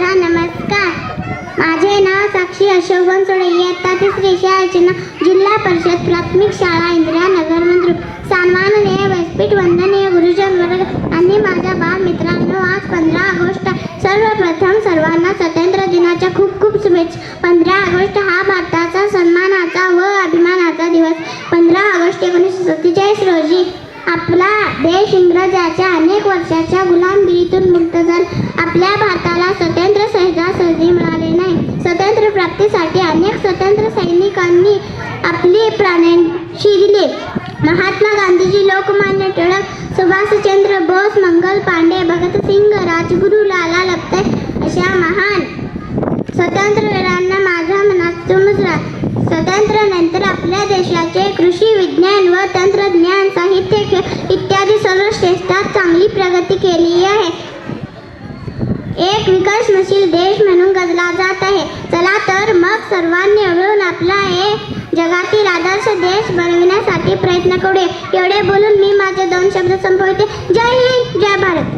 माझा नमस्कार. माझे नाव साक्षी अशोक बनसोडे इयत्ता तिसरी शाळेचे जिल्हा परिषद प्राथमिक शाळा इंदिरानगर मंद्रू सन्माननीय व्यासपीठ वंदनीय गुरुजन वर्ग आणि माझ्या बाल मित्रांनो आज पंधरा ऑगस्ट सर्वप्रथम सर्वांना स्वातंत्र्य दिनाच्या खूप खूप शुभेच्छा. पंधरा ऑगस्ट हा भारताचा सन्मानाचा व अभिमानाचा दिवस. पंधरा ऑगस्ट एकोणीसशे सत्तेचाळीस रोजी आपला देश इंग्रजाच्या अनेक वर्षाच्या गुलामगिरीतून मुक्त झाला. आपल्या भारताला स्वतंत्र कोणाला संधी मिळाली नाही. स्वतंत्र प्राप्तीसाठी अनेक स्वतंत्र सैनिकांनी आपली प्राण दिले महात्मा गांधीजी लोकमान्य टिळक सुभाषचंद्र बोस मंगल पांडे भगतसिंग राजगुरू लाला लजपत अशा महान स्वतंत्रवीरांना माझ्या मनातून स्वातंत्र्यानंतर आपल्या देशाचे कृषी विज्ञान व तंत्रज्ञान साहित्य इत्यादी सर्व क्षेत्रात चांगली प्रगती केली आहे. एक विकासशील तर सर्वांनी मिळून आपला हे जगातील आदर्श देश बनविण्यासाठी प्रयत्न करूया. एवढे बोलून मी माझे दोन शब्द संपवते. जय हिंद जय भारत.